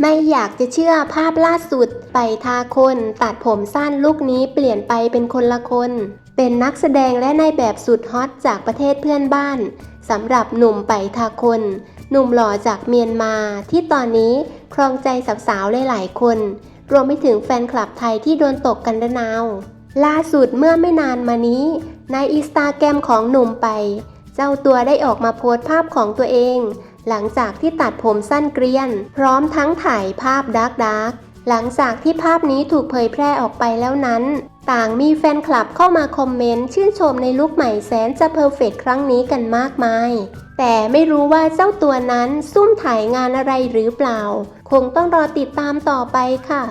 ไม่อยากจะเชื่อภาพล่าสุด ไปทาคน ตัดผมสั้นลุคนี้เปลี่ยนไปเป็นคนละคน เป็นนักแสดงและนายแบบสุดฮอตจากประเทศเพื่อนบ้านสำหรับหนุ่มไปทาคน หนุ่มหล่อจากเมียนมาที่ตอนนี้ครองใจสาวๆหลายๆคน รวมไปถึงแฟนคลับไทยที่โดนตกกันระนาว ล่าสุดเมื่อไม่นานมานี้ ในอินสตาแกรมของหนุ่มไป เจ้าตัวได้ออกมาโพสต์ภาพของตัวเอง หลังจากที่ตัดผมสั้นเกรียน พร้อมทั้งถ่ายภาพดาร์กดาร์กหลังจากที่ภาพนี้ถูกเผยแพร่ออกไปแล้วนั้น ต่างมีแฟนคลับเข้ามาคอมเมนต์ชื่นชมในลุคใหม่แสนจะเพอร์เฟกต์ครั้งนี้กันมากมาย แต่ไม่รู้ว่าเจ้าตัวนั้นซุ่มถ่ายงานอะไรหรือเปล่า คงต้องรอติดตามต่อไปค่ะ